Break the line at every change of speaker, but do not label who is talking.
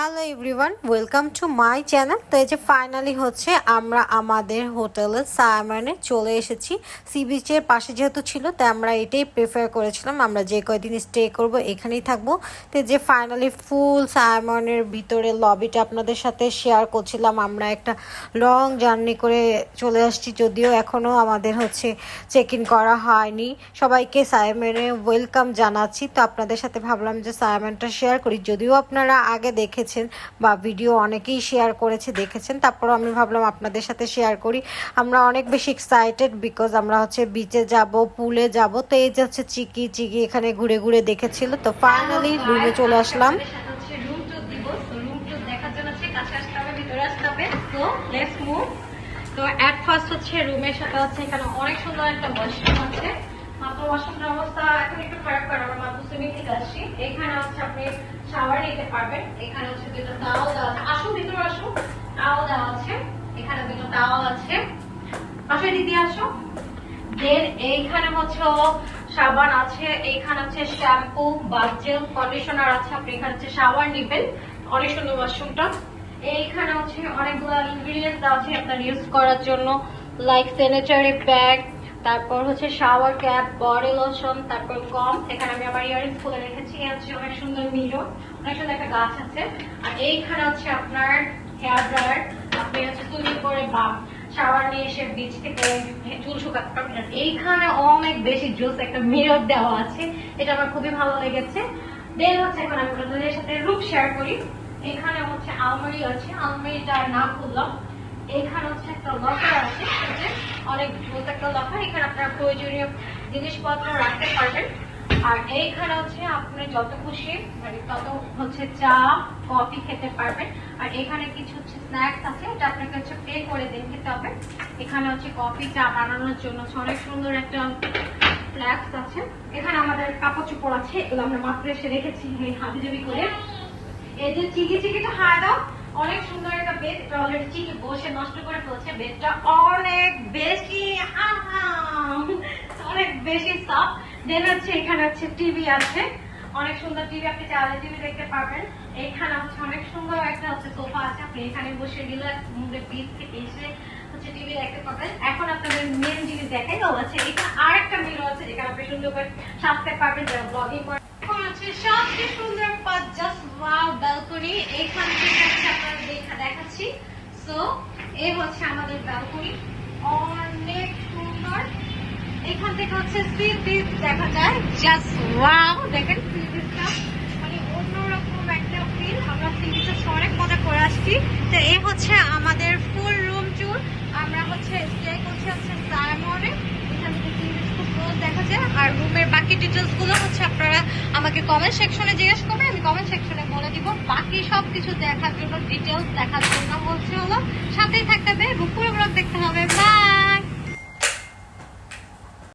Hello everyone welcome to my channel তো এই যে ফাইনালি হচ্ছে আমরা আমাদের হোটেলের সায়ামানে চলে এসেছি। সি বিচের পাশে যেহেতু ছিল তাই আমরা এটাই প্রেফার করেছিলাম। আমরা যে কয়দিন স্টে করব, এখানেই থাকব। তো যে ফাইনালি ফুল সায়ামনের ভিতরে লবিটা আপনাদের সাথে শেয়ার করছিলাম। আমরা একটা লং জার্নি করে চলে আসছি, যদিও এখনও আমাদের হচ্ছে চেক ইন করা হয়নি। সবাইকে সায়ামেনে ওয়েলকাম জানাচ্ছি। তো আপনাদের সাথে ভাবলাম যে সায়ামেনটা শেয়ার করি। যদিও আপনারা আগে দেখেছেন বা ভিডিও অনেকেই শেয়ার করেছে, দেখেছেন। তারপর আমি ভাবলাম আপনাদের সাথে শেয়ার করি। আমরা অনেক বেশি এক্সাইটেড বিকজ আমরা হচ্ছে বিচে যাব পুলে যাব। তো এই যে হচ্ছে চিকি চিকি এখানে ঘুরে ঘুরে দেখেছিল। তো ফাইনালি রুমে চলে আসলাম।
তো অ্যাট ফার্স্ট হচ্ছে রুমের সাথে হচ্ছে এখানে অনেক সুন্দর একটা ওয়াশরুম আছে। মাত্র অবস্থা একটু খারাপ কারণ আমরা মাত্র সুইমিং এখানে হচ্ছে আপনি শাওয়ার নিতে পারবেন। এখানে হচ্ছে দুটো টাওয়াল দেওয়া আছে। আসুন, ভিতরে আসুন। টাওয়াল দেওয়া আছে। এখানে দুটো আছে। দিদি এইখানে হচ্ছে সাবান আছে। এইখানে হচ্ছে শ্যাম্পু বাথজেল কন্ডিশনার আছে। আপনি এখানে হচ্ছে শাওয়ার নেবেন। অনেক সুন্দর ওয়াশরুমটা এইখানে হচ্ছে অনেকগুলো ইনগ্রিডিয়েন্টস আছে আপনার ইউজ করার জন্য। লাইক স্যানিটারি ব্যাগ তারপর হচ্ছে শাওয়ার ক্যাপ বডি লোশন তারপর কম এখানে আমি আমার ইয়ারিংস খুলে রেখেছি। হচ্ছে অনেক সুন্দর মিরর অনেক সুন্দর একটা গাছ আছে। আর এইখানে হচ্ছে আপনার হেয়ার ড্রায়ার আপনি হচ্ছে সুইমিং করে বা শাওয়ার নিয়ে এসে বিচ থেকে চুল শুকাতে পারবেন। এইখানে অনেক বেশি জুস একটা মিরর দেওয়া আছে। এটা আমার খুবই ভালো লেগেছে। দেন হচ্ছে এখন আমি সাথে রুম শেয়ার করি। এখানে হচ্ছে আলমারি আছে। আলমারিটা না খুললাম। এখানে হচ্ছে একটা লকার আছে অনেক জুস একটা লকার এখানে আপনার প্রয়োজনীয় জিনিসপত্র রাখতে পারবেন। আর এইখানে হচ্ছে আপনি যত খুশি মানে তত হচ্ছে চা, কফি খেতে পারবেন। আর এখানে কিছু হচ্ছে স্ন্যাক্স আছে, এটা আপনাকে হচ্ছে পে করে দিন খেতে হবে। এখানে হচ্ছে কফি চা বানানোর জন্য অনেক সুন্দর একটা ফ্ল্যাক্স আছে। এখানে আমাদের কাপড় চোপড় আছে, এগুলো আমরা মাত্র এসে রেখেছি, এই হাবিজাবি করে। এই যে চিকি চিকিটা হায় দাও। অনেক সুন্দর একটা বেড এটা অলরেডি চিকি বসে নষ্ট করে ফেলছে বেডটা অনেক বেশি অনেক বেশি সফট দেন হচ্ছে, এখানে হচ্ছে টিভি আছে। অনেক সুন্দর টিভি আপনি চাইলে টিভি দেখতে পারবেন। এখানে হচ্ছে অনেক সুন্দর একটা হচ্ছে সোফা আছে। আপনি এখানে বসে রিল্যাক্স মুডে বিচ থেকে এসে হচ্ছে টিভি দেখতে পাবেন এখন আপনাদের মেন জিনিস দেখাই দেওয়া আছে এখানে আরেকটা মিরর আছে, যেখানে আপনি সুন্দর করে সাজতে পারবেন যারা ব্লগিং করে। এখন আছে সবচেয়ে সুন্দর পাঁচ জাস্ট ওয়াও ব্যালকনি এইখান থেকে হচ্ছে দেখা সো এই হচ্ছে আমাদের ব্যালকনি অনেক সুন্দর। এখান থেকে হচ্ছে সি বিচ দেখা যায়। জাস্ট ওয়াও দেখেন সি বিচটা মানে অন্যরকম একটা ফিল আমরা সি বিচে অনেক মজা করে আসছি। তো এই হচ্ছে আমাদের ফুল রুম ট্যুর আমরা হচ্ছে স্টে করছি হচ্ছে ডায়মন্ডে এখান থেকে সি বিচ খুব ক্লোজ দেখা যায়। আর রুমের বাকি ডিটেলসগুলো হচ্ছে আমাকে কমেন্ট সেকশনে জিজ্ঞেস করবেন আমি কমেন্ট সেকশনে বলে দিব। বাকি সব কিছু দেখার জন্য ডিটেলস দেখার জন্য